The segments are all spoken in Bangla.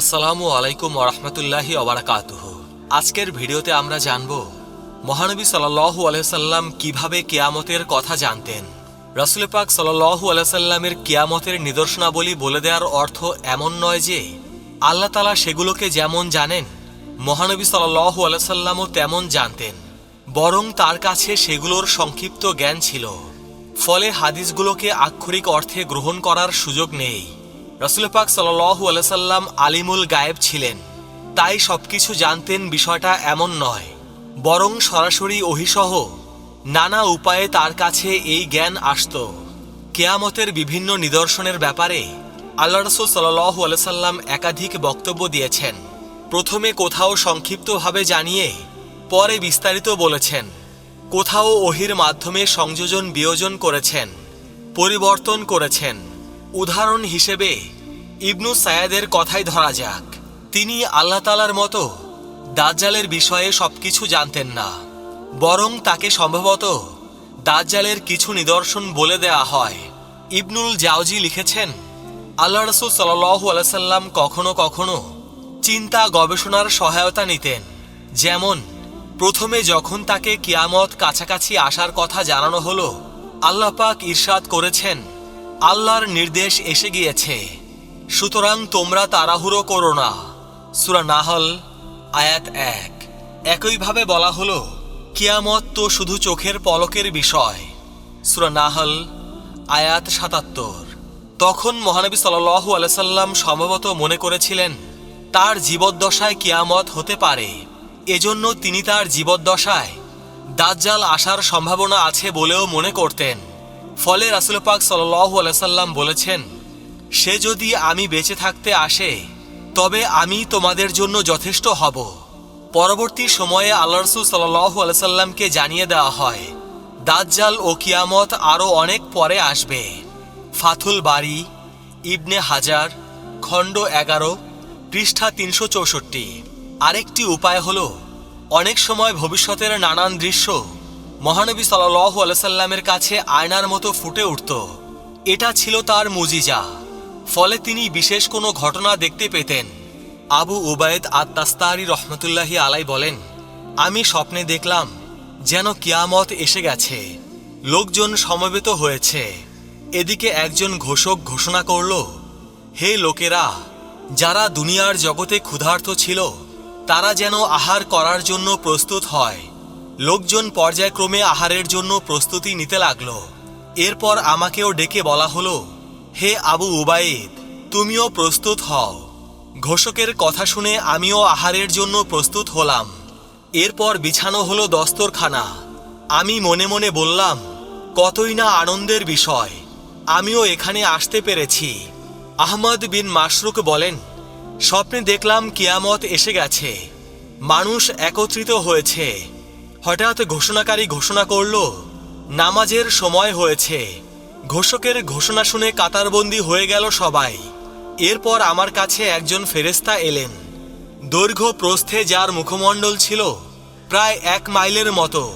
আসসালামু আলাইকুম ওরহমতুল্লাহি ওবরাকাতুহ আজকের ভিডিওতে আমরা জানব, মহানবী সাল্লাল্লাহু আলাইসাল্লাম কীভাবে কেয়ামতের কথা জানতেন? রসুল পাক সাল্লাল্লাহু আলাইসাল্লামের কেয়ামতের নিদর্শনাবলী বলে দেওয়ার অর্থ এমন নয় যে, আল্লাহ তালা সেগুলোকে যেমন জানেন, মহানবী সাল্লাল্লাহু আলাইসাল্লামও তেমন জানতেন। বরং তার কাছে সেগুলোর সংক্ষিপ্ত জ্ঞান ছিল। ফলে হাদিসগুলোকে আক্ষরিক অর্থে গ্রহণ করার সুযোগ নেই। রসুল পাক সাল্লাল্লাহু আলাইসাল্লাম আলিমুল গায়েব ছিলেন। তাই সবকিছু জানতেন বিষয়টা এমন নয়, বরং সরাসরি ওহিসহ নানা উপায়ে তার কাছে এই জ্ঞান আসত। কেয়ামতের বিভিন্ন নিদর্শনের ব্যাপারে আল্লাহ রসুল সাল্লাহু আলাইসাল্লাম একাধিক বক্তব্য দিয়েছেন। প্রথমে কোথাও সংক্ষিপ্তভাবে জানিয়ে পরে বিস্তারিত বলেছেন। কোথাও ওহির মাধ্যমে সংযোজন বিয়োজন করেছেন, পরিবর্তন করেছেন। উদাহরণ হিসেবে, ইবনু সায়াদের কথাই ধরা যাক। তিনি আল্লাহ তালার মতো দাজ্জালের বিষয়ে সবকিছু জানতেন না। বরং তাকে সম্ভবত দাজ্জালের কিছু নিদর্শন বলে দেয়া হয়। ইবনুল জাওজি লিখেছেন, আল্লাহ রসুল সাল্লাহু আলাইসাল্লাম কখনো কখনো চিন্তা গবেষণার সহায়তা নিতেন। যেমন, প্রথমে যখন তাকে কিয়ামত কাছাকাছি আসার কথা জানানো হলো, আল্লাহ পাক ইরশাদ করেছেন আল্লাহর নির্দেশ এসে গিয়েছে। সুতরাং তোমরা তাড়াহুড়ো করো না। সুরা নাহল, আয়াত এক। একইভাবে বলা হলো, কিয়ামত তো শুধু চোখের পলকের বিষয়। সুরা নাহল, আয়াত সাতাত্তর। তখন মহানবী সাল্লু আলাইসাল্লাম সম্ভবত মনে করেছিলেন, তার জীবদ্দশায় কিয়ামত হতে পারে। এজন্য তিনি তার জীবদ্দশায় দাজ্জাল আসার সম্ভাবনা আছে বলেও মনে করতেন। ফলে রাসুল পাক সাল্লু আলাইসাল্লাম বলেছেন, সে যদি আমি বেঁচে থাকতে আসে, তবে আমি তোমাদের জন্য যথেষ্ট হব। পরবর্তী সময়ে আল্লাহ রসুল সাল্লু আলাইসাল্লামকে জানিয়ে দেওয়া হয়, দাজ্জাল ও কিয়ামত আরও অনেক পরে আসবে। ফাথুল বাড়ি ইবনে হাজার, খণ্ড এগারো, পৃষ্ঠা তিনশো চৌষট্টি। আরেকটি উপায় হল, অনেক সময় ভবিষ্যতের নানান দৃশ্য মহানবী সাল্লু আলাইসাল্লামের কাছে আয়নার মতো ফুটে উঠত। এটা ছিল তার মুজিজা। ফলে তিনি বিশেষ কোনো ঘটনা দেখতে পেতেন। আবু উবায়দ আত্মাস্তারি রহমতুল্লাহি আলাই বলেন, আমি স্বপ্নে দেখলাম যেন কিয়ামত এসে গেছে। লোকজন সমবেত হয়েছে। এদিকে একজন ঘোষক ঘোষণা করল, হে লোকেরা, যারা দুনিয়ার জগতে ক্ষুধার্ত ছিল, তারা যেন আহার করার জন্য প্রস্তুত হয়। লোকজন পর্যায়ক্রমে আহারের জন্য প্রস্তুতি নিতে লাগল। এরপর আমাকেও ডেকে বলা হলো, হে আবু উবাইদ তুমিও প্রস্তুত হও। ঘোষকের কথা শুনে আমিও আহারের জন্য প্রস্তুত হলাম। এরপর বিছানো হলো দস্তরখানা। আমি মনে মনে বললাম, কতই না আনন্দের বিষয়। আমিও এখানে আসতে পেরেছি। আহমদ বিন মাসরুক বলেন, স্বপ্নে দেখলাম কিয়ামত এসে গেছে। মানুষ একত্রিত হয়েছে। হঠাৎ ঘোষণাকারী ঘোষণা করল, নামাজের সময় হয়েছে। ঘোষকের ঘোষণা শুনে কাতারবন্দি হয়ে গেল সবাই। এরপর আমার কাছে একজন ফেরেস্তা এলেন। দৈর্ঘ্য প্রস্থে যার মুখমণ্ডল ছিল প্রায় এক মাইলের মতো।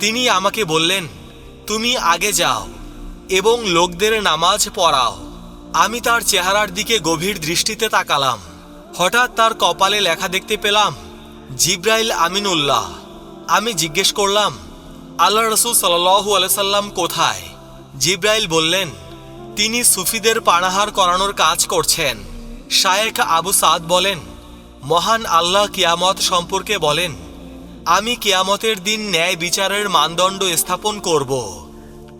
তিনি আমাকে বললেন, তুমি আগে যাও এবং লোকদের নামাজ পড়াও। আমি তার চেহারার দিকে গভীর দৃষ্টিতে তাকালাম। হঠাৎ তার কপালে লেখা দেখতে পেলাম, জিব্রাইল আমিনুল্লাহ। আমি জিজ্ঞেস করলাম আল্লাহ রসুল সাল্লু আলাইসাল্লাম কোথায়? জিব্রাইল বললেন, তিনি সুফিদের পানাহার করানোর কাজ করছেন। শায়েখ আবু সাদ বলেন, মহান আল্লাহ কিয়ামত সম্পর্কে বলেন, আমি কিয়ামতের দিন ন্যায় বিচারের মানদণ্ড স্থাপন করব।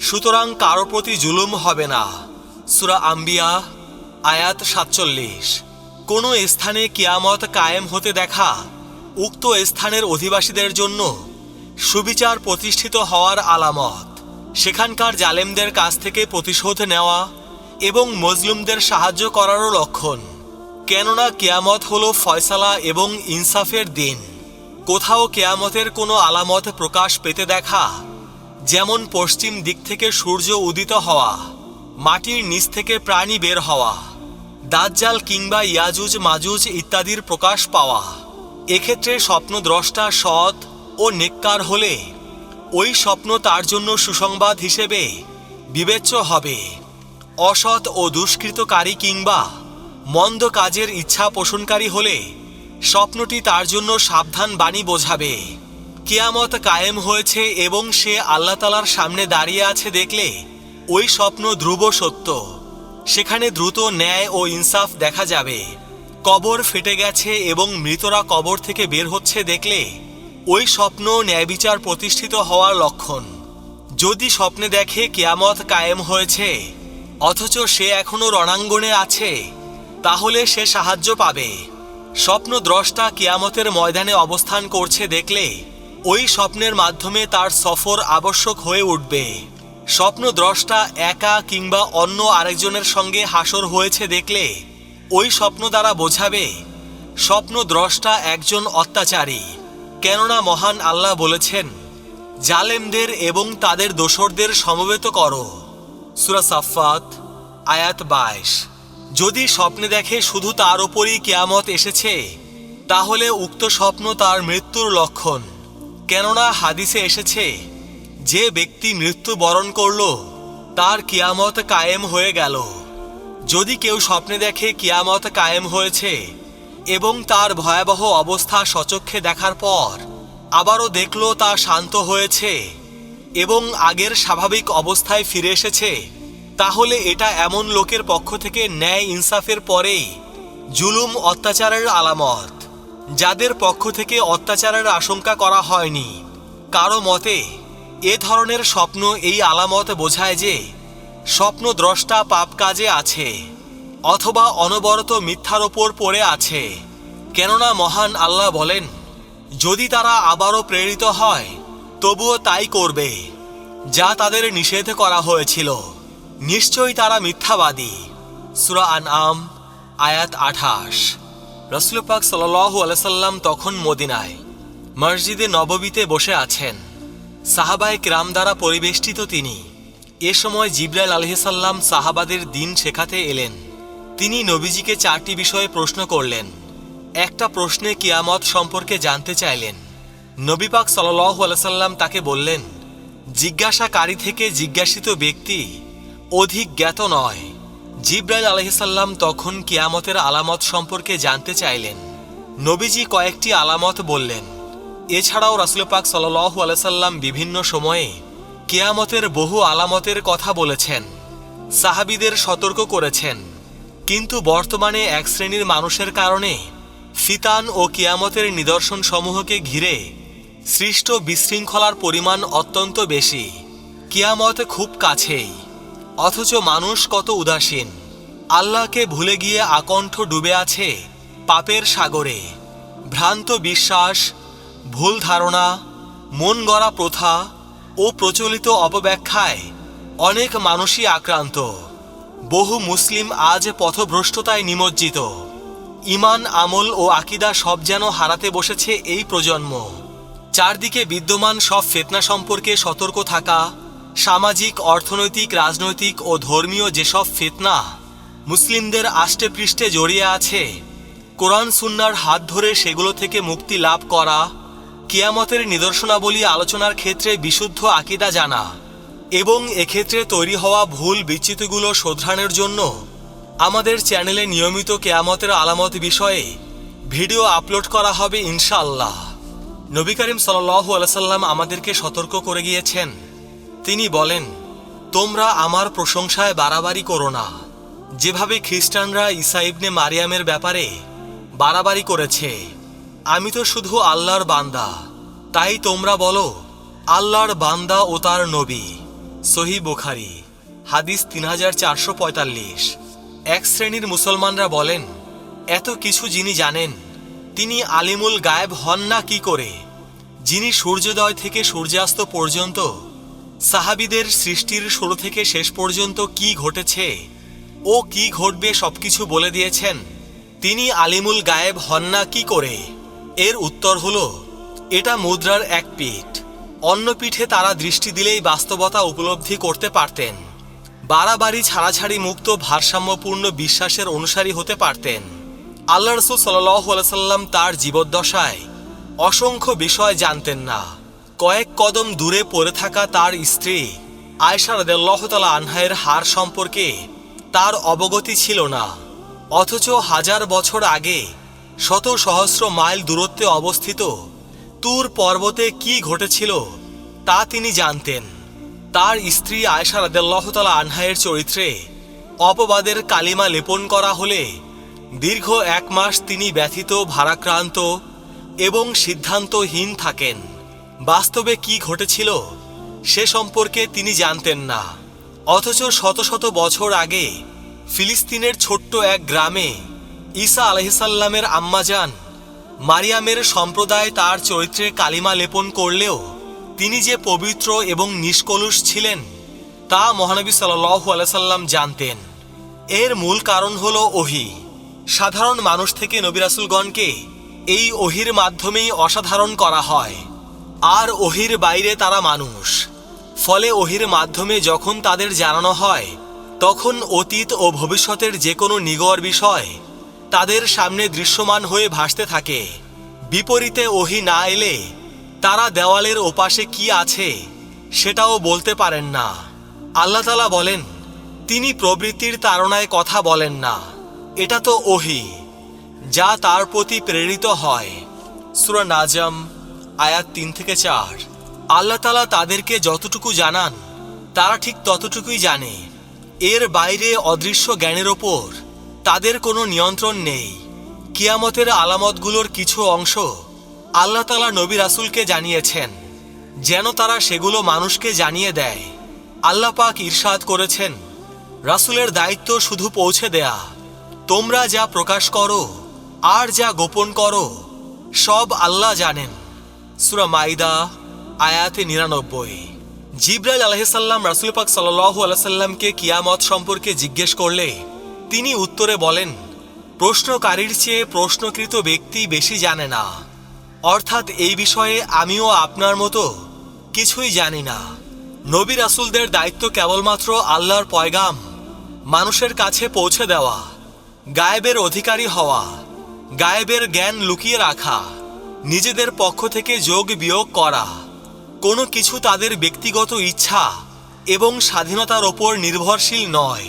সুতরাং কারও প্রতি জুলুম হবে না। সুরা আম্বিয়া, আয়াত সাতচল্লিশ। কোনো স্থানে কিয়ামত কায়েম হতে দেখা উক্ত স্থানের অধিবাসীদের জন্য সুবিচার প্রতিষ্ঠিত হওয়ার আলামত। সেখানকার জালেমদের কাছ থেকে প্রতিশোধ নেওয়া এবং মজলুমদের সাহায্য করারও লক্ষণ। কেননা কেয়ামত হল ফয়সালা এবং ইনসাফের দিন। কোথাও কেয়ামতের কোনো আলামত প্রকাশ পেতে দেখা, যেমন পশ্চিম দিক থেকে সূর্য উদিত হওয়া, মাটির নিচ থেকে প্রাণী বের হওয়া, দাজ্জাল কিংবা ইয়াজুজ মাজুজ ইত্যাদির প্রকাশ পাওয়া। এক্ষেত্রে স্বপ্নদ্রষ্টা সৎ ও নেককার হলে ওই স্বপ্ন তার জন্য সুসংবাদ হিসেবে বিবেচ্য হবে। অসৎ ও দুষ্কৃতকারী কিংবা মন্দ কাজের ইচ্ছা পোষণকারী হলে স্বপ্নটি তার জন্য সাবধান বাণী বোঝাবে। কিয়ামত কায়েম হয়েছে এবং সে আল্লাহ তালার সামনে দাঁড়িয়ে আছে দেখলে ওই স্বপ্ন ধ্রুব সত্য। সেখানে দ্রুত ন্যায় ও ইনসাফ দেখা যাবে। কবর ফেটে গেছে এবং মৃতরা কবর থেকে বের হচ্ছে দেখলে ওই স্বপ্ন ন্যায়বিচার প্রতিষ্ঠিত হওয়ার লক্ষণ। যদি স্বপ্নে দেখে কেয়ামত কায়েম হয়েছে, অথচ সে এখনও রণাঙ্গনে আছে, তাহলে সে সাহায্য পাবে। স্বপ্ন দ্রষ্টা কিয়ামতের ময়দানে অবস্থান করছে দেখলে ওই স্বপ্নের মাধ্যমে তার সফর আবশ্যক হয়ে উঠবে। স্বপ্ন দ্রষ্টা একা কিংবা অন্য আরেকজনের সঙ্গে হাসর হয়েছে দেখলে ওই স্বপ্ন দ্বারা বোঝাবে, স্বপ্ন দ্রষ্টা একজন অত্যাচারী। কেননা মহান আল্লাহ বলেছেন, জালেমদের এবং তাদের দোসরদের সমবেত করো। সুরা সাফাত আয়াত বাইশ। যদি স্বপ্নে দেখে শুধু তার ওপরই কেয়ামত এসেছে, তাহলে উক্ত স্বপ্ন তার মৃত্যুর লক্ষণ। কেননা হাদিসে এসেছে, যে ব্যক্তি মৃত্যু বরণ করল, তার কিয়ামত কায়েম হয়ে গেল। যদি কেউ স্বপ্নে দেখে কিয়ামত কায়েম হয়েছে এবং তার ভয়াবহ অবস্থা সচক্ষে দেখার পর আবারও দেখল তা শান্ত হয়েছে এবং আগের স্বাভাবিক অবস্থায় ফিরে এসেছে, তাহলে এটা এমন লোকের পক্ষ থেকে ন্যায় ইনসাফের পরেই জুলুম অত্যাচারের আলামত। যাদের পক্ষ থেকে অত্যাচারের আশঙ্কা করা হয়নি, কারও মতে, এ ধরনের স্বপ্ন এই আলামত বোঝায় যে স্বপ্ন দ্রষ্টা পাপ কাজে আছে, অথবা অনবরত মিথ্যার ওপর পড়ে আছে। কেননা মহান আল্লাহ বলেন, যদি তারা আবারও প্রেরিত হয়, তবুও তাই করবে, যা তাদের নিষেধ করা হয়েছিল। নিশ্চয়ই তারা মিথ্যাবাদী। সুরা আন আম আয়াত আঠাশ। রসুল পাক সাল্লাহ আলসাল্লাম তখন মদিনায়, মসজিদে নববীতে বসে আছেন। সাহাবায় ক্রাম দ্বারা পরিবেষ্টিত তিনি। এ সময় জিব্রাইল আলহিসাল্লাম সাহাবাদের দিন শেখাতে এলেন। তিনি নবীজিকে চারটি বিষয়ে প্রশ্ন করলেন। একটা প্রশ্নে কিয়ামত সম্পর্কে জানতে চাইলেন। নবীপাক সাল্লাহ আলসাল্লাম তাকে বললেন, জিজ্ঞাসাকারী থেকে জিজ্ঞাসিত ব্যক্তি অধিক জ্ঞাত নয়। জিব্রাইল আলহিসাল্লাম তখন কিয়ামতের আলামত সম্পর্কে জানতে চাইলেন। নবীজি কয়েকটি আলামত বললেন। এছাড়াও রাসুল পাক সাল্লাহ আলসাল্লাম বিভিন্ন সময়ে কেয়ামতের বহু আলামতের কথা বলেছেন, সাহাবিদের সতর্ক করেছেন। কিন্তু বর্তমানে এক শ্রেণির মানুষের কারণে ফিতান ও কিয়ামতের নিদর্শন সমূহকে ঘিরে সৃষ্ট বিশৃঙ্খলার পরিমাণ অত্যন্ত বেশি। কিয়ামত খুব কাছেই, অথচ মানুষ কত উদাসীন। আল্লাহকে ভুলে গিয়ে আকণ্ঠ ডুবে আছে পাপের সাগরে। ভ্রান্ত বিশ্বাস, ভুল ধারণা, মন গড়া প্রথা ও প্রচলিত অপব্যাখ্যায় অনেক মানুষই আক্রান্ত। বহু মুসলিম আজ পথভ্রষ্টতায় নিমজ্জিত। ইমান আমল ও আকিদা সব যেন হারাতে বসেছে এই প্রজন্ম। চারদিকে বিদ্যমান সব ফেতনা সম্পর্কে সতর্ক থাকা, সামাজিক, অর্থনৈতিক, রাজনৈতিক ও ধর্মীয় যেসব ফেতনা মুসলিমদের আষ্টে পৃষ্ঠে জড়িয়ে আছে, কোরআন, সুন্নার হাত ধরে সেগুলো থেকে মুক্তি লাভ করা কিয়ামতের নিদর্শনাবলী আলোচনার ক্ষেত্রে বিশুদ্ধ আকিদা জানা এবং এক্ষেত্রে তৈরি হওয়া ভুল বিচ্যুতিগুলো শোধরানোর জন্য আমাদের চ্যানেলে নিয়মিত কেয়ামতের আলামত বিষয়ে ভিডিও আপলোড করা হবে ইনশাআল্লাহ। নবী করিম সাল্লাহ আলসাল্লাম আমাদেরকে সতর্ক করে গিয়েছেন। তিনি বলেন, তোমরা আমার প্রশংসায় বাড়াবাড়ি করো না। যেভাবে খ্রিস্টানরা ঈসা ইবনে মারিয়ামের ব্যাপারে বাড়াবাড়ি করেছে আমি তো শুধু আল্লাহর বান্দা। তাই তোমরা বলো, আল্লাহর বান্দা ও তার নবী। সহি বুখারি, হাদিস তিন হাজার চারশো পঁয়তাল্লিশ। এক শ্রেণির মুসলমানরা বলেন, এত কিছু যিনি জানেন, তিনি আলিমুল গায়েব হন না কি করে? যিনি সূর্যোদয় থেকে সূর্যাস্ত পর্যন্ত, সাহাবিদের সৃষ্টির শুরু থেকে শেষ পর্যন্ত কি ঘটেছে ও কি ঘটবে সবকিছু বলে দিয়েছেন, তিনি আলিমুল গায়েব হন না কি করে? এর উত্তর হল, এটা মুদ্রার এক পিঠ। অন্য পিঠে তারা দৃষ্টি দিলেই বাস্তবতা উপলব্ধি করতে পারতেন। বাড়াবাড়ি, ছাড়াছাড়ি মুক্ত, ভারসাম্যপূর্ণ বিশ্বাসের অনুসারী হতে পারতেন। আল্লাহ রসুল সাল্লাম তার জীবদ্দশায় অসংখ্য বিষয় জানতেন না। কয়েক কদম দূরে পড়ে থাকা তার স্ত্রী আয়সা রদাল্লাহতালা আনহায়ের হার সম্পর্কে তার অবগতি ছিল না। অথচ হাজার বছর আগে শত সহস্র মাইল দূরত্বে অবস্থিত তুর পর্বতে কি ঘটেছিল তা তিনি জানতেন। তার স্ত্রী আয়সা রাদেল্লাহতালা আনহায়ের চরিত্রে অপবাদের কালিমা লেপন করা হলে দীর্ঘ এক মাস তিনি ব্যথিত, ভারাক্রান্ত এবং সিদ্ধান্তহীন থাকেন। বাস্তবে কি ঘটেছিল সে সম্পর্কে তিনি জানতেন না। অথচ শত শত বছর আগে ফিলিস্তিনের ছোট্ট এক গ্রামে ঈসা আলহিসাল্লামের আম্মাজান মারিয়ামের সম্প্রদায় তার চরিত্রে কালিমা লেপন করলেও তিনি যে পবিত্র এবং নিষ্কলুষ ছিলেন, তা মহানবী সাল্লাল্লাহু আলাইহি সাল্লাম জানতেন। এর মূল কারণ হল ওহি। সাধারণ মানুষ থেকে নবিরাসুলগণকে এই ওহির মাধ্যমেই অসাধারণ করা হয়। আর ওহির বাইরে তারা মানুষ। ফলে ওহির মাধ্যমে যখন তাদের জানানো হয়, তখন অতীত ও ভবিষ্যতের যে কোনো নিগড় বিষয় তাদের সামনে দৃশ্যমান হয়ে ভাসতে থাকে। বিপরীতে ওহি না এলে তারা দেওয়ালের ওপাশে কি আছে সেটাও বলতে পারেন না। আল্লাহ তালা বলেন, তিনি প্রবৃত্তির তাড়নায় কথা বলেন না। এটা তো ওহি, যা তার প্রতি প্রেরিত হয়। সুরা নাজম, আয়াত তিন থেকে চার। আল্লাহ তালা তাদেরকে যতটুকু জানান, তারা ঠিক ততটুকুই জানে। এর বাইরে অদৃশ্য জ্ঞানের ওপর তাদের কোনো নিয়ন্ত্রণ নেই। কিয়ামতের আলামতগুলোর কিছু অংশ আল্লাহ তালা নবী রাসুলকে জানিয়েছেন, যেন তারা সেগুলো মানুষকে জানিয়ে দেয়। আল্লাহ পাক ঈর্ষাদ করেছেন, রাসুলের দায়িত্ব শুধু পৌঁছে দেয়া। তোমরা যা প্রকাশ করো আর যা গোপন করো, সব আল্লাহ জানেন। সুরা মাইদা, আয়াতে নিরানব্বই। জিব্রাইল আলহিসাল্লাম রাসুল পাক সাল্লাহ আলাইসাল্লামকে কিয়ামত সম্পর্কে জিজ্ঞেস করলে তিনি উত্তরে বলেন, প্রশ্নকারীর চেয়ে প্রশ্নকৃত ব্যক্তি বেশি জানে না। অর্থাৎ এই বিষয়ে আমিও আপনার মতো কিছুই জানি না। নবী রাসুলদের দায়িত্ব কেবলমাত্র আল্লাহর পয়গাম, মানুষের কাছে পৌঁছে দেওয়া, গায়েবের অধিকারী হওয়া, গায়েবের জ্ঞান লুকিয়ে রাখা, নিজেদের পক্ষ থেকে যোগ বিয়োগ করা, কোনো কিছু তাদের ব্যক্তিগত ইচ্ছা এবং স্বাধীনতার ওপর নির্ভরশীল নয়।